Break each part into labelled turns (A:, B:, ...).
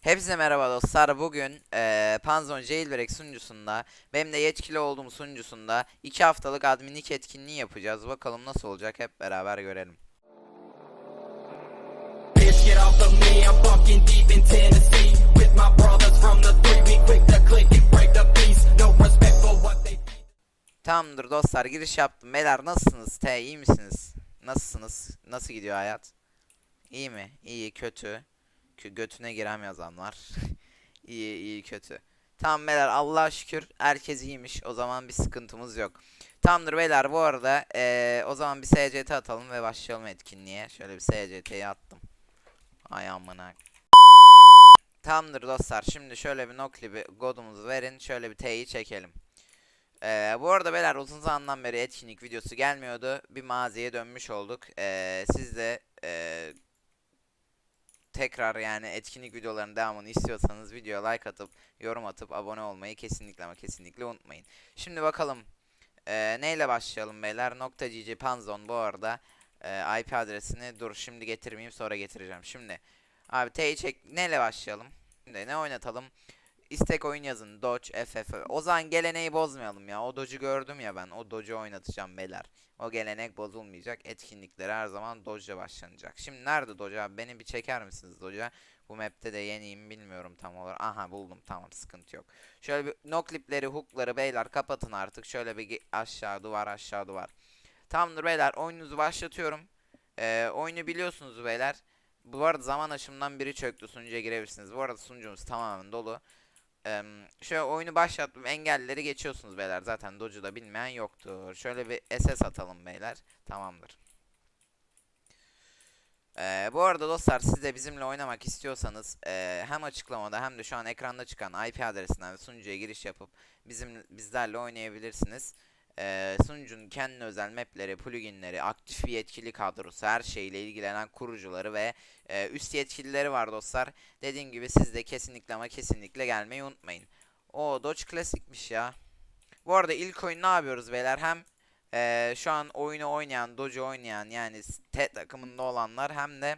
A: Hepinize merhaba dostlar. Bugün eee Panzon Jailbreak sunucusunda benim de yetkili olduğum sunucusunda 2 haftalık adminlik etkinliği yapacağız. Bakalım nasıl olacak hep beraber görelim. Tamamdır dostlar giriş yaptım. Beyler nasılsınız? T iyi misiniz? Nasılsınız? Nasıl gidiyor hayat? İyi mi? İyi, kötü. Götüne giren yazanlar. iyi, iyi, kötü. Tamam beyler Allah'a şükür herkes iyiymiş. O zaman bir sıkıntımız yok. Tamamdır beyler bu arada eee, o zaman bir SCT atalım ve başlayalım etkinliğe. Şöyle bir SCT'yi attım. Ay amına. Tamamdır dostlar. Şimdi şöyle bir nokli godumuzu verin. Şöyle bir T'yi çekelim. Ee, bu arada beyler uzun zamandan beri etkinlik videosu gelmiyordu. Bir maziye dönmüş olduk. Ee, siz de ee, tekrar yani etkinlik videolarının devamını istiyorsanız videoya like atıp yorum atıp abone olmayı kesinlikle ama kesinlikle unutmayın. Şimdi bakalım ee, neyle başlayalım beyler? Nokta .gg panzon bu arada ee, IP adresini dur şimdi getirmeyeyim sonra getireceğim. Şimdi abi T'yi çek neyle başlayalım? Şimdi ne oynatalım? İstek oyun yazın. Dodge, FF. O zaman geleneği bozmayalım ya. O Dodge'u gördüm ya ben. O Dodge'u oynatacağım beyler. O gelenek bozulmayacak. Etkinlikler her zaman Dodge'la başlanacak. Şimdi nerede Dodge abi? Beni bir çeker misiniz Dodge'a? Bu map'te de yeniyim bilmiyorum tam olarak. Aha buldum tamam sıkıntı yok. Şöyle bir no clip'leri, hook'ları beyler kapatın artık. Şöyle bir aşağı duvar aşağı duvar. Tamamdır beyler oyununuzu başlatıyorum. Ee, oyunu biliyorsunuz beyler. Bu arada zaman aşımından biri çöktü sunucuya girebilirsiniz. Bu arada sunucumuz tamamen dolu. Şöyle oyunu başlattım. Engelleri geçiyorsunuz beyler. Zaten Doge'u bilmeyen yoktur. Şöyle bir SS atalım beyler. Tamamdır. Eee, bu arada dostlar siz de bizimle oynamak istiyorsanız eee, hem açıklamada hem de şu an ekranda çıkan IP adresinden sunucuya giriş yapıp bizim bizlerle oynayabilirsiniz. Eee sunucunun kendine özel mapleri, pluginleri, aktif yetkili kadrosu, her şeyle ilgilenen kurucuları ve eee, üst yetkilileri var dostlar. Dediğim gibi siz de kesinlikle ama kesinlikle gelmeyi unutmayın. O Dodge klasikmiş ya. Bu arada ilk oyun ne yapıyoruz beyler? Hem eee, şu an oyunu oynayan, Dodge oynayan yani T takımında olanlar hem de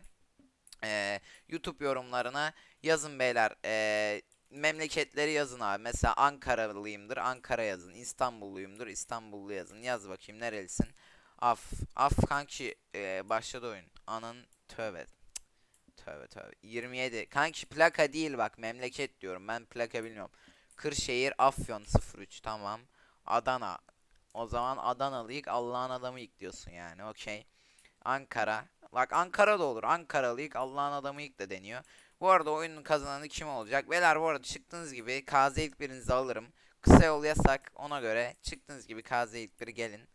A: eee, YouTube yorumlarına yazın beyler. Eee, memleketleri yazın abi. Mesela Ankaralıyımdır, Ankara yazın. İstanbulluyumdur, İstanbullu yazın. Yaz bakayım nerelisin? Af. Af kanki eee, başladı oyun. Anın tövbe. Tövbe tövbe. 27. Kanki plaka değil bak memleket diyorum. Ben plaka bilmiyorum. Kırşehir Afyon 03 tamam. Adana. O zaman Adanalıyık Allah'ın adamıyık diyorsun yani. Okey. Ankara. Bak Ankara da olur. Ankaralıyık Allah'ın adamıyık da deniyor. Bu arada oyunun kazananı kim olacak? Beyler bu arada çıktığınız gibi KZ ilk birinizi alırım. Kısa yol yasak ona göre çıktığınız gibi KZ ilk biri gelin.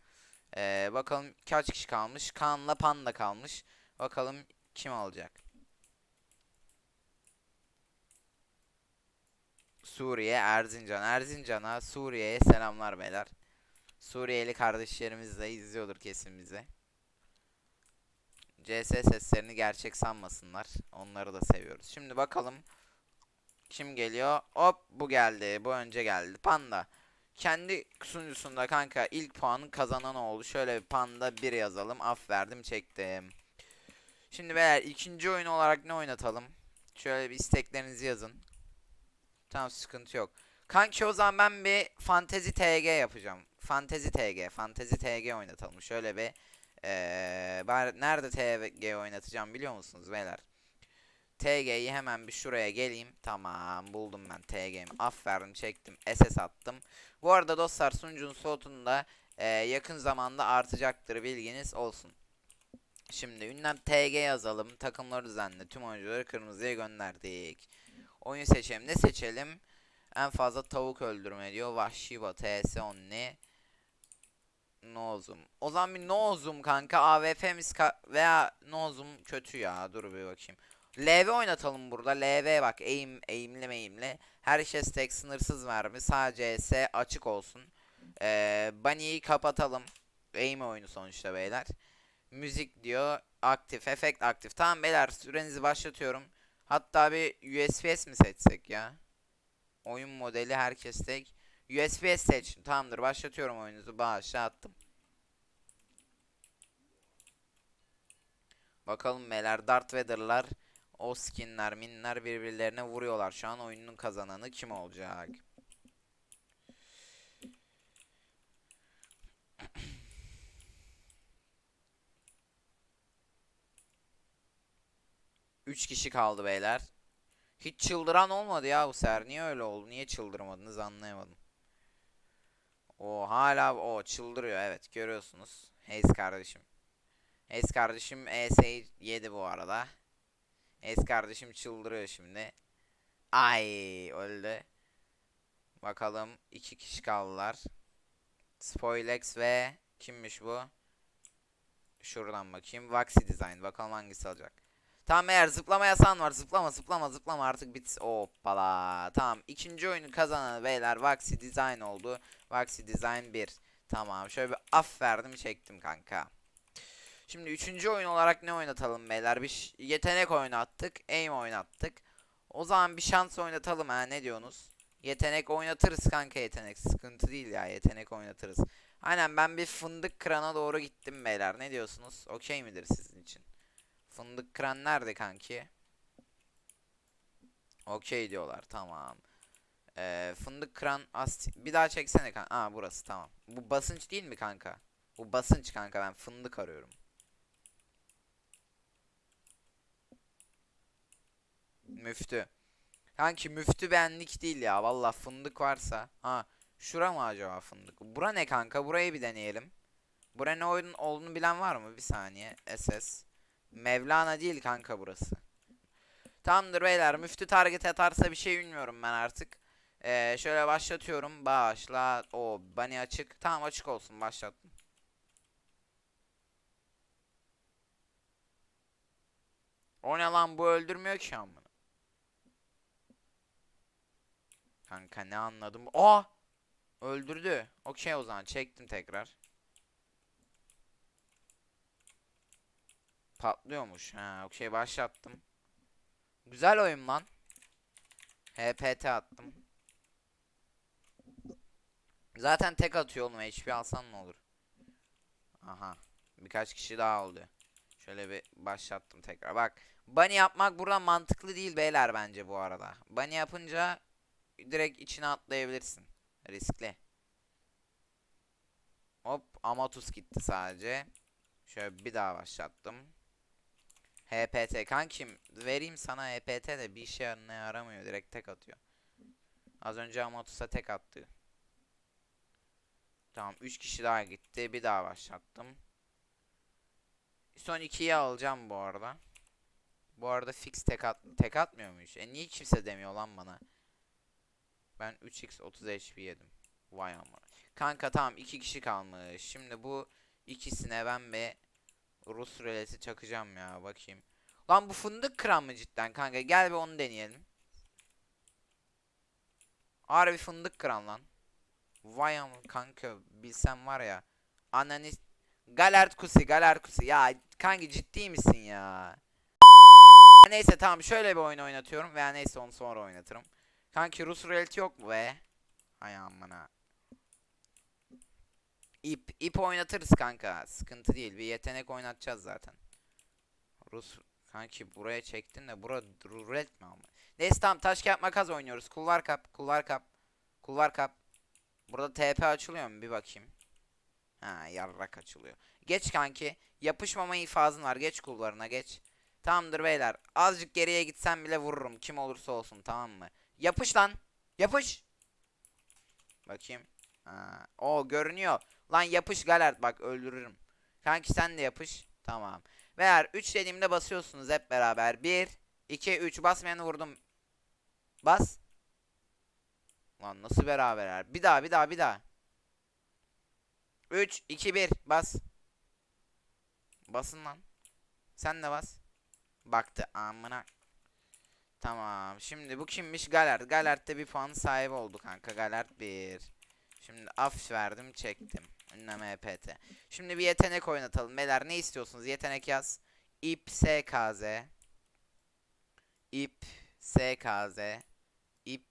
A: Ee, bakalım kaç kişi kalmış? Kaan'la Panda kalmış. Bakalım kim alacak? Suriye, Erzincan. Erzincan'a, Suriye'ye selamlar beyler. Suriyeli kardeşlerimiz de izliyordur kesin bizi. CS seslerini gerçek sanmasınlar. Onları da seviyoruz. Şimdi bakalım kim geliyor? Hop bu geldi. Bu önce geldi. Panda. Kendi sunucusunda kanka ilk puanın kazananı oldu. Şöyle bir panda 1 yazalım. Af verdim çektim. Şimdi beyler ikinci oyun olarak ne oynatalım? Şöyle bir isteklerinizi yazın. Tamam sıkıntı yok. Kanki o zaman ben bir Fantezi TG yapacağım. Fantezi TG, Fantezi TG oynatalım. Şöyle bir ben nerede TG oynatacağım biliyor musunuz beyler? TG'yi hemen bir şuraya geleyim. Tamam buldum ben TG'mi. Aferin çektim. SS attım. Bu arada dostlar sunucunun slotunda eee, yakın zamanda artacaktır bilginiz olsun. Şimdi ünlem TG yazalım. Takımları düzenle. Tüm oyuncuları kırmızıya gönderdik. Oyun seçelim. Ne seçelim? En fazla tavuk öldürme diyor. Vahşi batı TS only. Nozum. O zaman bir Nozum kanka. AWP'miz ka veya Nozum kötü ya. Dur bir bakayım. LV oynatalım burada. LV bak. Aim, aimli aimli. Her şey stack sınırsız mermi. Sadece S açık olsun. Ee, Bunny'yi kapatalım. Aim oyunu sonuçta beyler. Müzik diyor. Aktif. Efekt aktif. Tamam beyler sürenizi başlatıyorum. Hatta bir USPS mi seçsek ya? Oyun modeli herkes tek. USPS seç. Tamamdır başlatıyorum oyununuzu. Başlattım. Bakalım beyler Darth Vader'lar O skinler minler birbirlerine vuruyorlar. Şu an oyunun kazananı kim olacak? Üç kişi kaldı beyler. Hiç çıldıran olmadı ya bu sefer. Niye öyle oldu? Niye çıldırmadınız anlayamadım. O hala o çıldırıyor evet görüyorsunuz. Hayes kardeşim. Hayes kardeşim ES yedi bu arada. Hayes kardeşim çıldırıyor şimdi. Ay öldü. Bakalım iki kişi kaldılar. Spoilex ve kimmiş bu? Şuradan bakayım. Vaxi Design. Bakalım hangisi alacak. Tamam eğer zıplama yasan var. Zıplama zıplama zıplama artık bit. Hoppala. Tamam. ikinci oyunu kazanan beyler Vaxi Design oldu. Vaxi Design 1. Tamam. Şöyle bir af verdim çektim kanka. Şimdi üçüncü oyun olarak ne oynatalım beyler? Bir yetenek oynattık. Aim oynattık. O zaman bir şans oynatalım ha ne diyorsunuz? Yetenek oynatırız kanka yetenek. Sıkıntı değil ya yetenek oynatırız. Aynen ben bir fındık kırana doğru gittim beyler. Ne diyorsunuz? Okey midir sizin için? Fındık kıran nerede kanki? Okey diyorlar tamam. Ee, fındık kıran as bir daha çeksene kanka. Aa burası tamam. Bu basınç değil mi kanka? Bu basınç kanka ben fındık arıyorum. Müftü. Kanki müftü benlik değil ya. Valla fındık varsa. Ha şura mı acaba fındık? Bura ne kanka? Burayı bir deneyelim. Bura ne oyun olduğunu bilen var mı? Bir saniye. SS. Mevlana değil kanka burası. Tamamdır beyler. Müftü target atarsa bir şey bilmiyorum ben artık. Ee, şöyle başlatıyorum. Başla. O bunny açık. Tamam açık olsun. Başlattım. O ne lan bu öldürmüyor ki amına. Kanka ne anladım? Aa! Öldürdü. Okey o zaman çektim tekrar. Patlıyormuş. Ha, okey başlattım. Güzel oyun lan. HPT attım. Zaten tek atıyor oğlum. HP alsan ne olur? Aha. Birkaç kişi daha oldu. Şöyle bir başlattım tekrar. Bak. Bunny yapmak burada mantıklı değil beyler bence bu arada. Bunny yapınca direkt içine atlayabilirsin. Riskli. Hop Amatus gitti sadece. Şöyle bir daha başlattım. HPT kankim vereyim sana HPT de bir işe yaramıyor direkt tek atıyor. Az önce Amatus'a tek attı. Tamam 3 kişi daha gitti bir daha başlattım. Son 2'yi alacağım bu arada. Bu arada fix tek, at tek atmıyor muyuz? E niye kimse demiyor lan bana? Ben 3x 30 HP yedim. Vay aman. Kanka tamam 2 kişi kalmış. Şimdi bu ikisine ben bir Rus ruleti çakacağım ya bakayım. Lan bu fındık kıran mı cidden kanka? Gel bir onu deneyelim. Harbi fındık kıran lan. Vay ama kanka bilsem var ya. Ananı Galert kusi galert kusi. Ya kanka ciddi misin ya? Neyse tamam şöyle bir oyun oynatıyorum veya neyse onu sonra oynatırım. Kanki Rus ruleti yok mu be? Ay amına. İp, ip oynatırız kanka. Sıkıntı değil. Bir yetenek oynatacağız zaten. Rus kanki buraya çektin de bura rulet mi ama? Neyse tamam taş kağıt makas oynuyoruz. Kulvar kap, kulvar kap. Kulvar kap. Burada TP açılıyor mu bir bakayım. Ha yarrak açılıyor. Geç kanki. Yapışmama infazın var. Geç kulvarına geç. Tamamdır beyler. Azıcık geriye gitsem bile vururum. Kim olursa olsun tamam mı? Yapış lan. Yapış. Bakayım. Ha. O görünüyor. Lan yapış galert bak öldürürüm. Kanki sen de yapış. Tamam. Ve eğer 3 dediğimde basıyorsunuz hep beraber. 1, 2, 3 basmayanı vurdum. Bas. Lan nasıl beraber? Bir daha bir daha bir daha. 3, 2, 1 bas. Basın lan. Sen de bas. Baktı amına. Tamam. Şimdi bu kimmiş? Galert. Galert'te bir puan sahibi oldu kanka. Galert 1. Şimdi af verdim çektim. Ünlem EPT. Şimdi bir yetenek oynatalım. Beyler ne istiyorsunuz? Yetenek yaz. İp SKZ. İp SKZ. İp.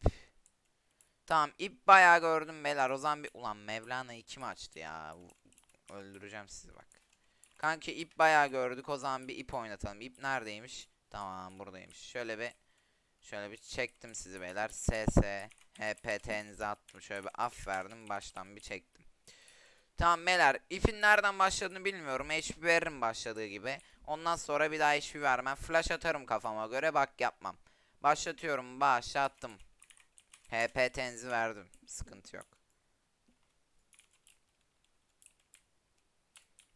A: Tamam ip bayağı gördüm beyler. O zaman bir... Ulan Mevlana'yı kim açtı ya? Öldüreceğim sizi bak. Kanki ip bayağı gördük. O zaman bir ip oynatalım. İp neredeymiş? Tamam buradaymış. Şöyle bir şöyle bir çektim sizi beyler. SS HPT'nizi attım. Şöyle bir af verdim. Baştan bir çektim. Tamam beyler. ipin nereden başladığını bilmiyorum. HP veririm başladığı gibi. Ondan sonra bir daha HP vermem. Flash atarım kafama göre. Bak yapmam. Başlatıyorum. Başlattım. HPT'nizi verdim. Sıkıntı yok.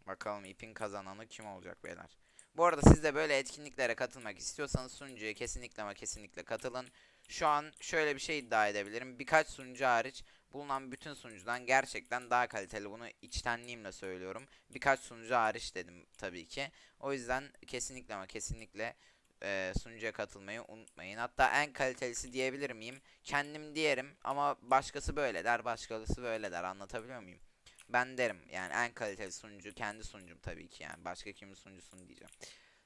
A: Bakalım ipin kazananı kim olacak beyler. Bu arada siz de böyle etkinliklere katılmak istiyorsanız sunucuya kesinlikle ama kesinlikle katılın. Şu an şöyle bir şey iddia edebilirim. Birkaç sunucu hariç bulunan bütün sunucudan gerçekten daha kaliteli. Bunu içtenliğimle söylüyorum. Birkaç sunucu hariç dedim tabii ki. O yüzden kesinlikle ama kesinlikle e, sunucuya katılmayı unutmayın. Hatta en kalitelisi diyebilir miyim? Kendim diyerim ama başkası böyle der, başkası böyle der. Anlatabiliyor muyum? Ben derim yani en kaliteli sunucu kendi sunucum tabii ki yani başka kimin sunucusunu diyeceğim.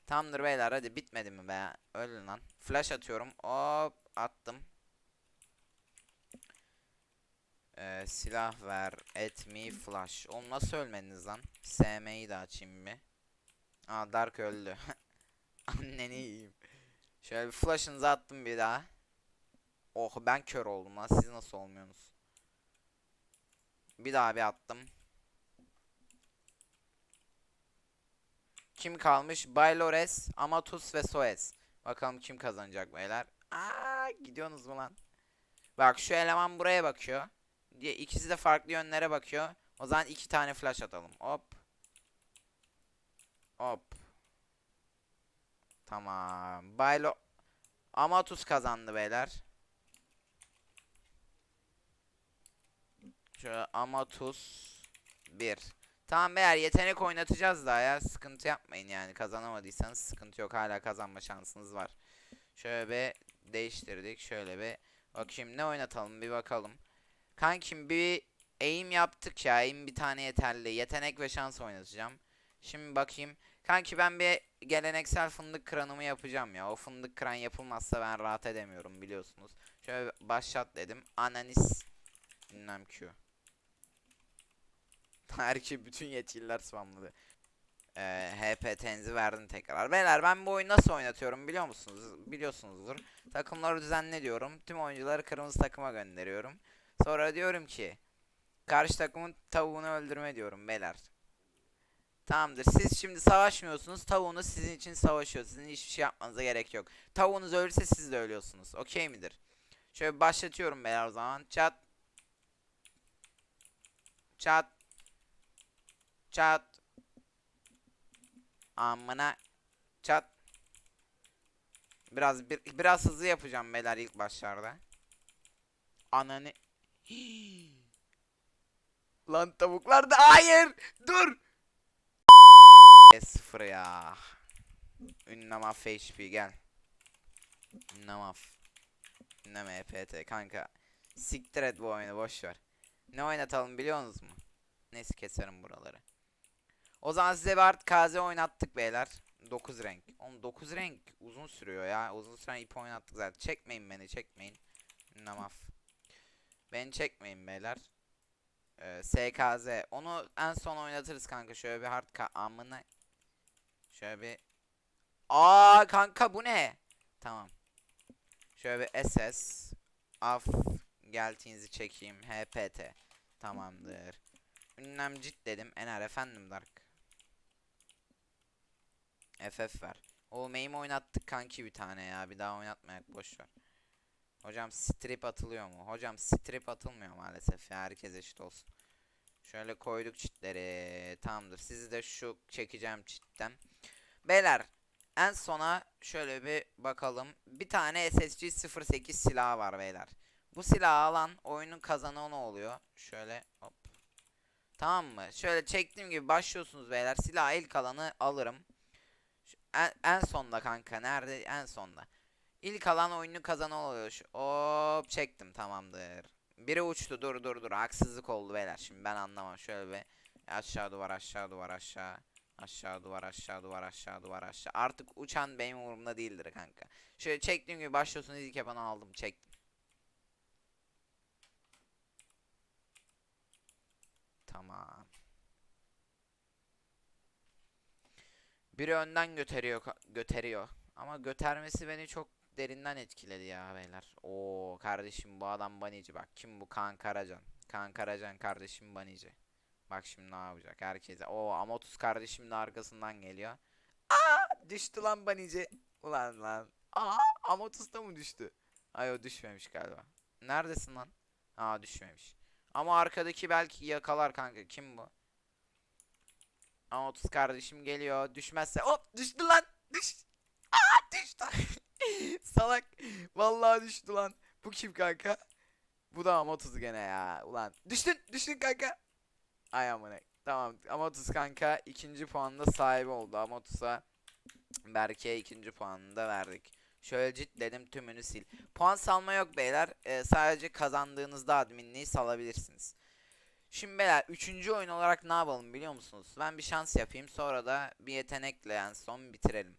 A: Tamamdır beyler hadi bitmedi mi be? Ölün lan. Flash atıyorum. Hop attım. Ee, silah ver. Et me flash. Oğlum nasıl ölmediniz lan? SM'yi de açayım bir. Aa Dark öldü. Anneni yiyeyim. Şöyle bir flash'ınızı attım bir daha. Oh ben kör oldum lan. Siz nasıl olmuyorsunuz? Bir daha bir attım. Kim kalmış? Baylores, Amatus ve Soes. Bakalım kim kazanacak beyler. Aa, gidiyorsunuz mu lan? Bak şu eleman buraya bakıyor. Diye ikisi de farklı yönlere bakıyor. O zaman iki tane flash atalım. Hop. Hop. Tamam. Baylo Amatus kazandı beyler. Şöyle Amatus 1. Tamam beyler yetenek oynatacağız daha ya. Sıkıntı yapmayın yani. Kazanamadıysanız sıkıntı yok. Hala kazanma şansınız var. Şöyle bir değiştirdik. Şöyle bir bakayım ne oynatalım bir bakalım. Kankim bir aim yaptık ya. Aim bir tane yeterli. Yetenek ve şans oynatacağım. Şimdi bakayım. Kanki ben bir geleneksel fındık kranımı yapacağım ya. O fındık kran yapılmazsa ben rahat edemiyorum biliyorsunuz. Şöyle başlat dedim. Ananis bilmem Q. Herki bütün yetkililer spamladı. Ee, HPT'nizi verdim tekrar. Beyler ben bu oyunu nasıl oynatıyorum biliyor musunuz? Biliyorsunuzdur. Takımları düzenle diyorum. Tüm oyuncuları kırmızı takıma gönderiyorum. Sonra diyorum ki karşı takımın tavuğunu öldürme diyorum beyler. Tamamdır. Siz şimdi savaşmıyorsunuz. Tavuğunuz sizin için savaşıyor. Sizin hiçbir şey yapmanıza gerek yok. Tavuğunuz ölürse siz de ölüyorsunuz. Okey midir? Şöyle başlatıyorum beyler o zaman. Çat. Çat. Çat. Amına. Çat. Biraz bir, biraz hızlı yapacağım beyler ilk başlarda. Ananı. Lan tavuklar da hayır. Dur. S0 ya. Ünlemaf HP gel. Ünlemaf. Ünlem EPT kanka. Siktir et bu oyunu boş ver. Ne oynatalım biliyor musunuz mu? Neyse keserim buraları. O zaman size bir art KZ oynattık beyler. 9 renk. Oğlum 9 renk uzun sürüyor ya. Uzun süren ip oynattık zaten. Çekmeyin beni çekmeyin. Namaf. Beni çekmeyin beyler. Ee, SKZ. Onu en son oynatırız kanka. Şöyle bir hard ka amına. Şöyle bir. Aa kanka bu ne? Tamam. Şöyle bir SS. Af. Geltiğinizi çekeyim. HPT. Tamamdır. Ünlem cid dedim. Ener efendim Dark. FF ver. O meme oynattık kanki bir tane ya. Bir daha oynatmayak boş ver. Hocam strip atılıyor mu? Hocam strip atılmıyor maalesef ya. Herkes eşit olsun. Şöyle koyduk çitleri. Tamamdır. Sizi de şu çekeceğim çitten. Beyler en sona şöyle bir bakalım. Bir tane SSG 08 silahı var beyler. Bu silahı alan oyunun kazananı oluyor. Şöyle hop. Tamam mı? Şöyle çektiğim gibi başlıyorsunuz beyler. Silah ilk alanı alırım. En, en sonda kanka. Nerede? En sonda. İlk alan oyunu kazanan oluyor. Hop çektim tamamdır. Biri uçtu dur dur dur. Haksızlık oldu beyler. Şimdi ben anlamam. Şöyle bir aşağı duvar aşağı duvar aşağı. Aşağı duvar aşağı duvar aşağı duvar aşağı. Artık uçan benim umurumda değildir kanka. Şöyle çektiğim gibi başlıyorsunuz ilk yapanı aldım çektim. Tamam. Biri önden götürüyor ka- götürüyor. Ama götermesi beni çok derinden etkiledi ya beyler. Oo kardeşim bu adam banici bak. Kim bu? Kaan Karacan. Kaan Karacan kardeşim banici. Bak şimdi ne yapacak herkese. Oo Amotus kardeşim de arkasından geliyor. Aa düştü lan banici. Ulan lan. Aa Amotus da mı düştü? Ay o düşmemiş galiba. Neredesin lan? Aa düşmemiş. Ama arkadaki belki yakalar kanka. Kim bu? Amotus kardeşim geliyor. Düşmezse hop düştü lan. Düş. Aa düştü. Salak. Vallahi düştü lan. Bu kim kanka? Bu da Amotus gene ya. Ulan düştün düştün kanka. Ay amına. Tamam Amotus kanka ikinci puanda sahibi oldu. Amotus'a Berke'ye ikinci puanını da verdik. Şöyle dedim tümünü sil. Puan salma yok beyler. Ee, sadece kazandığınızda adminliği salabilirsiniz. Şimdi beyler üçüncü oyun olarak ne yapalım biliyor musunuz? Ben bir şans yapayım sonra da bir yetenekle yani son bitirelim.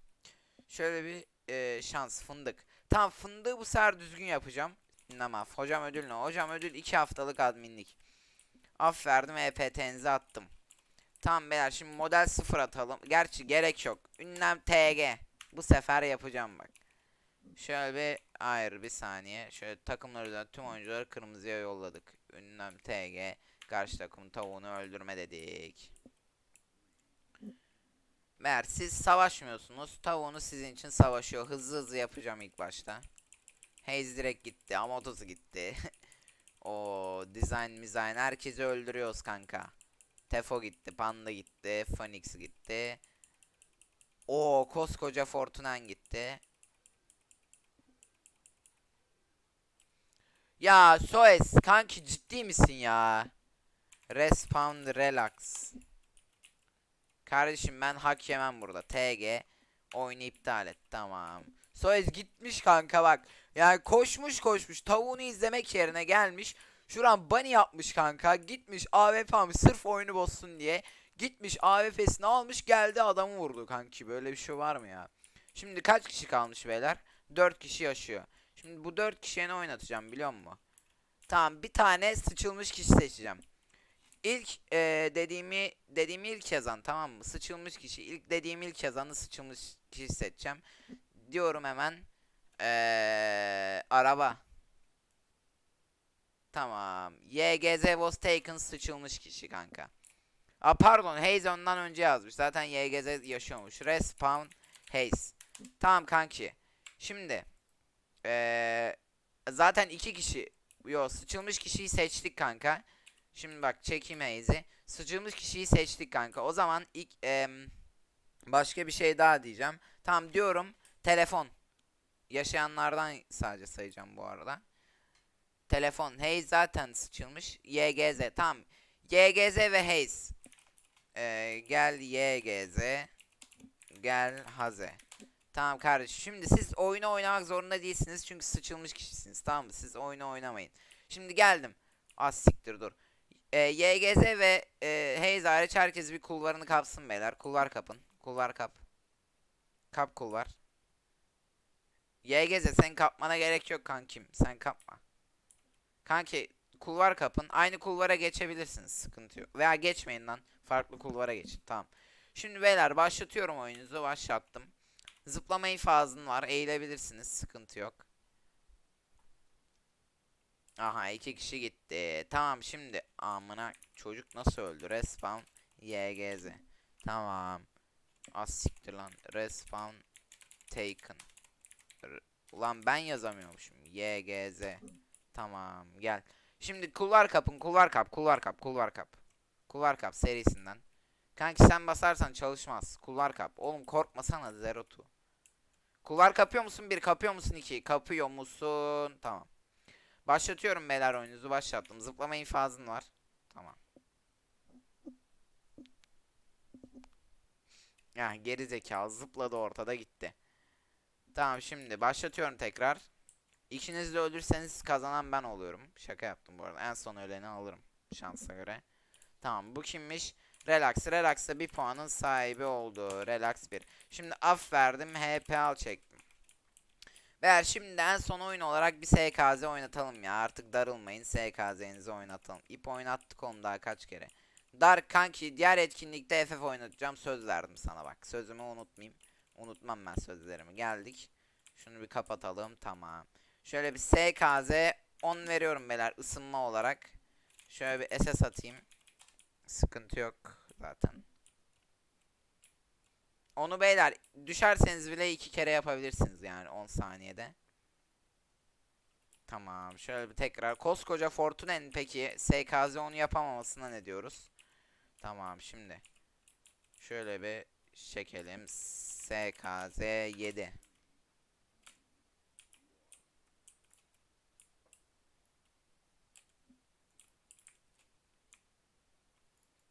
A: Şöyle bir e, şans fındık. Tamam fındığı bu sefer düzgün yapacağım. Ama hocam ödül ne? Hocam ödül 2 haftalık adminlik. Af verdim EPT'nizi attım. Tamam beyler şimdi model 0 atalım. Gerçi gerek yok. Ünlem TG. Bu sefer yapacağım bak. Şöyle bir hayır bir saniye. Şöyle takımları da tüm oyuncuları kırmızıya yolladık. Ünlem TG. Karşı takımın tavuğunu öldürme dedik. Meğer siz savaşmıyorsunuz. Tavuğunu sizin için savaşıyor. Hızlı hızlı yapacağım ilk başta. Haze direkt gitti. Amotosu gitti. o design design herkesi öldürüyoruz kanka. Tefo gitti, Panda gitti, Phoenix gitti. O koskoca Fortunan gitti. Ya Soes kanki ciddi misin ya? Respawn relax. Kardeşim ben hak yemem burada. TG oyunu iptal et. Tamam. Soez gitmiş kanka bak. Yani koşmuş koşmuş. Tavuğunu izlemek yerine gelmiş. Şuran bunny yapmış kanka. Gitmiş AWP almış sırf oyunu bozsun diye. Gitmiş AWP'sini almış geldi adamı vurdu kanki. Böyle bir şey var mı ya? Şimdi kaç kişi kalmış beyler? 4 kişi yaşıyor. Şimdi bu 4 kişiye ne oynatacağım biliyor musun? Tamam bir tane sıçılmış kişi seçeceğim. İlk e, dediğimi dediğimi ilk yazan tamam mı? Sıçılmış kişi. ilk dediğim ilk yazanı sıçılmış kişi seçeceğim. Diyorum hemen. Eee araba. Tamam. YGZ was taken sıçılmış kişi kanka. Aa pardon Hayes ondan önce yazmış. Zaten YGZ yaşıyormuş. Respawn Hayes. Tamam kanki. Şimdi eee zaten iki kişi yo sıçılmış kişiyi seçtik kanka. Şimdi bak çekeyim Hayes'i. Sıçılmış kişiyi seçtik kanka. O zaman ilk em, başka bir şey daha diyeceğim. Tamam diyorum telefon. Yaşayanlardan sadece sayacağım bu arada. Telefon. Hayes zaten sıçılmış. YGZ. Tamam. YGZ ve Hayes. Ee, gel YGZ. Gel Haze. Tamam kardeşim. Şimdi siz oyunu oynamak zorunda değilsiniz. Çünkü sıçılmış kişisiniz. Tamam mı? Siz oyunu oynamayın. Şimdi geldim. Az siktir dur. Ee, YGZ ve e, Hayes hariç herkes bir kulvarını kapsın beyler. Kulvar kapın. Kulvar kap. Kap kulvar. YGZ sen kapmana gerek yok kankim. Sen kapma. Kanki kulvar kapın. Aynı kulvara geçebilirsiniz. Sıkıntı yok. Veya geçmeyin lan. Farklı kulvara geçin. Tamam. Şimdi beyler başlatıyorum oyununuzu. Başlattım. Zıplama infazın var. Eğilebilirsiniz. Sıkıntı yok. Aha iki kişi gitti. Tamam şimdi. Amına çocuk nasıl öldü? Respawn YGZ. Tamam. Az siktir lan. Respawn taken. R- Ulan ben yazamıyormuşum. YGZ. Tamam gel. Şimdi kulvar kapın kulvar kap kulvar kap kulvar kap. Kulvar kap serisinden. Kanki sen basarsan çalışmaz. Kulvar kap. Oğlum korkmasana zero two. Kulvar kapıyor musun? Bir kapıyor musun? iki kapıyor musun? Tamam. Başlatıyorum beyler oyununuzu başlattım. Zıplama infazın var. Tamam. Ya geri zekalı zıpladı ortada gitti. Tamam şimdi başlatıyorum tekrar. İkiniz de ölürseniz kazanan ben oluyorum. Şaka yaptım bu arada. En son öleni alırım şansa göre. Tamam bu kimmiş? Relax. Relax da bir puanın sahibi oldu. Relax 1. Şimdi af verdim. HP al çektim. Beyler şimdi en son oyun olarak bir SKZ oynatalım ya. Artık darılmayın. SKZ'nizi oynatalım. İp oynattık onu daha kaç kere. Dark kanki diğer etkinlikte FF oynatacağım. Söz verdim sana bak. Sözümü unutmayayım. Unutmam ben sözlerimi. Geldik. Şunu bir kapatalım. Tamam. Şöyle bir SKZ 10 veriyorum beyler ısınma olarak. Şöyle bir SS atayım. Sıkıntı yok zaten. Onu beyler düşerseniz bile iki kere yapabilirsiniz yani 10 saniyede. Tamam şöyle bir tekrar koskoca Fortune'nin peki SKZ onu yapamamasına ne diyoruz? Tamam şimdi. Şöyle bir çekelim. SKZ 7.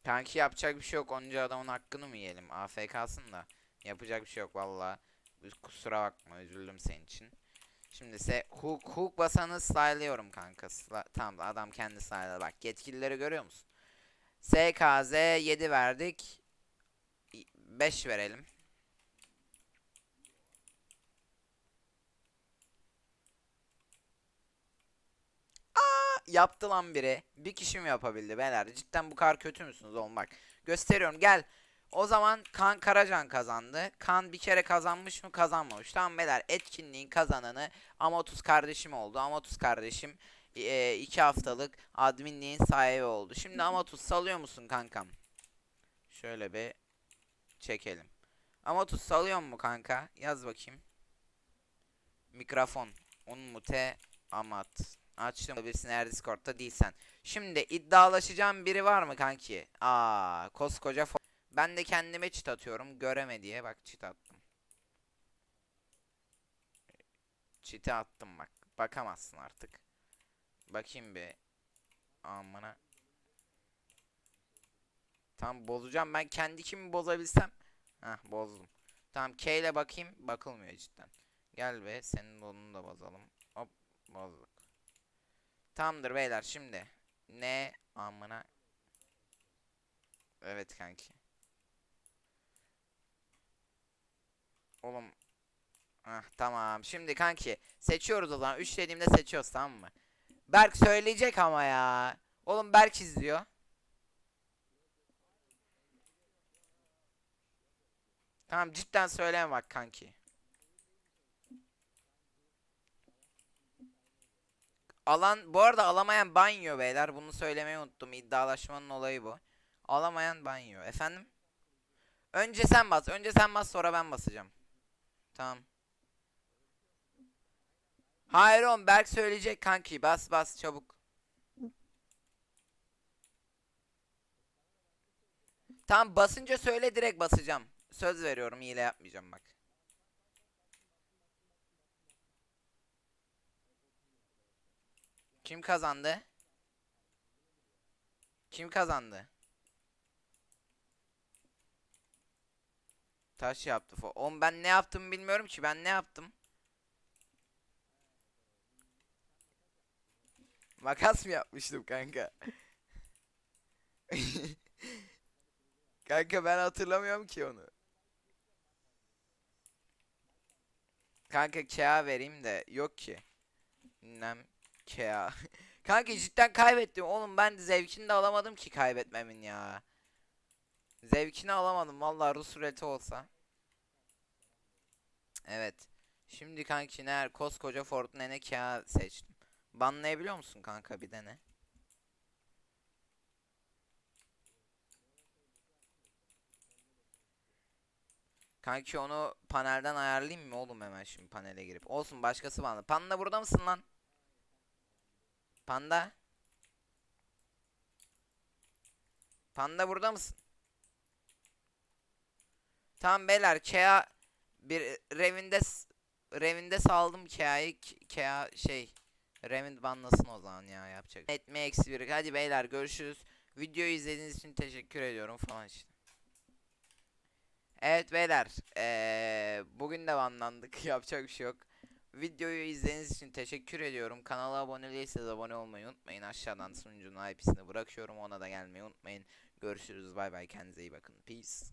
A: Kanki yapacak bir şey yok. Onca adamın hakkını mı yiyelim? AFK'sın da. Yapacak bir şey yok valla. Kusura bakma üzüldüm senin için. Şimdi ise hook, hook basanı style'lıyorum kanka. Sla tamam adam kendi style'ladı. Bak yetkilileri görüyor musun? SKZ 7 verdik. 5 verelim. Aa, yaptı lan biri. Bir kişi mi yapabildi beyler? Cidden bu kadar kötü müsünüz oğlum bak. Gösteriyorum gel. O zaman Kan Karacan kazandı. Kan bir kere kazanmış mı kazanmamış. Tamam beyler etkinliğin kazananı Amatus kardeşim oldu. Amatus kardeşim 2 haftalık adminliğin sahibi oldu. Şimdi Amatus salıyor musun kankam? Şöyle bir çekelim. Amatus salıyor mu kanka? Yaz bakayım. Mikrofon. Unmute amat. Açtım birisini eğer Discord'da değilsen. Şimdi iddialaşacağım biri var mı kanki? Aa, koskoca Ben de kendime çit atıyorum. Göreme diye bak çit attım. Çiti attım bak. Bakamazsın artık. Bakayım bir. Amına. Tam bozacağım. Ben kendi kimi bozabilsem. Hah bozdum. Tamam K ile bakayım. Bakılmıyor cidden. Gel be senin onu da bozalım. Hop bozduk. Tamamdır beyler şimdi. Ne amına. Evet kanki. Oğlum. Ah tamam. Şimdi kanki seçiyoruz o zaman. 3 dediğimde seçiyoruz tamam mı? Berk söyleyecek ama ya. Oğlum Berk izliyor. Tamam cidden söyleme bak kanki. Alan bu arada alamayan banyo beyler. Bunu söylemeyi unuttum. İddialaşmanın olayı bu. Alamayan banyo. Efendim? Önce sen bas. Önce sen bas sonra ben basacağım. Tamam. Hayır oğlum Berk söyleyecek kanki. Bas bas çabuk. Tamam basınca söyle direkt basacağım. Söz veriyorum hile yapmayacağım bak. Kim kazandı? Kim kazandı? Taş yaptı. Oğlum ben ne yaptım bilmiyorum ki. Ben ne yaptım? Makas mı yapmıştım kanka? kanka ben hatırlamıyorum ki onu. Kanka KA vereyim de yok ki. Nem KA. kanka cidden kaybettim oğlum ben zevkini de alamadım ki kaybetmemin ya. Zevkini alamadım vallahi Rus ruleti olsa. Evet. Şimdi kanki eğer koskoca Fortnite'e KA seçtim. Banlayabiliyor musun kanka bir dene? Kanki onu panelden ayarlayayım mı oğlum hemen şimdi panele girip. Olsun başkası banlı. Panda burada mısın lan? Panda? Panda burada mısın? Tamam beyler Kea bir Revinde Revinde saldım Kea'yı Kea şey Revin banlasın o zaman ya yapacak. Etme eksi bir. Hadi beyler görüşürüz. Videoyu izlediğiniz için teşekkür ediyorum falan işte. Evet beyler eee, bugün de banlandık yapacak bir şey yok. Videoyu izlediğiniz için teşekkür ediyorum. Kanala abone değilseniz abone olmayı unutmayın. Aşağıdan sunucunun IP'sini bırakıyorum ona da gelmeyi unutmayın. Görüşürüz bay bay kendinize iyi bakın. Peace.